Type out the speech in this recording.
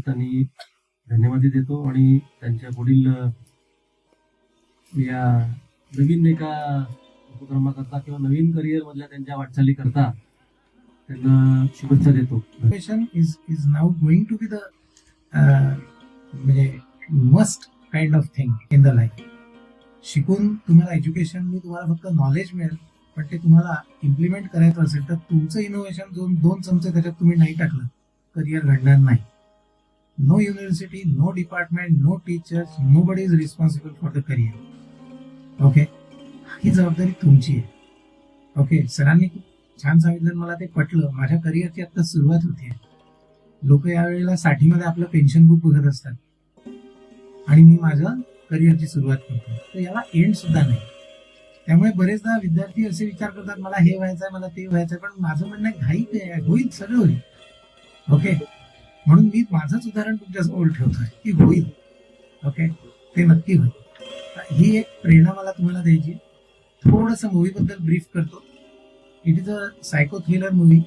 निमित्ताने धन्यवाद देतो आणि त्यांच्या पुढील या नवीन एका उपक्रमाकरता किंवा नवीन करिअर मधल्या त्यांच्या वाटचाली करता त्यांना शुभेच्छा देतो. Is is is going to be the म्हणजे must kind of thing in the life शिकून तुम्हाला एज्युकेशन मी तुम्हाला फक्त नॉलेज मिळेल पण ते तुम्हाला इम्प्लिमेंट करायचं असेल तर तुमचं इनोव्हेशन दोन दोन चमचे त्याच्यात तुम्ही नाही टाकलं. करिअर घडणार नाही. No university no department no teachers nobody is responsible for the career okay ही जबाबदारी तुमची आहे. ओके सरांनी खूप छान सांगितलं मला ते पटलं. माझ्या करिअरची आता सुरुवात होती. लोक यावेळेला साठीमध्ये आपलं पेन्शन बुक बघत असतात. आणि मी माझं करिअरची सुरुवात करतो. तर याला एंड सुद्धा नाही. त्यामुळे बरेचदा विद्यार्थी असे विचार करतात मला हे व्हायचं आहे मला ते व्हायचं आहे पण माझं म्हणणं आहे, घाई आहे? होईल सगळं होईल. ओके म्हणून मी माझंच उदाहरण तुमच्यासमोर ठेवतोय. की होईल. ओके ते नक्की होईल. ही एक प्रेरणा मला तुम्हाला द्यायची थोडंसं मूवी बद्दल ब्रीफ करतो. It is a psycho thriller movie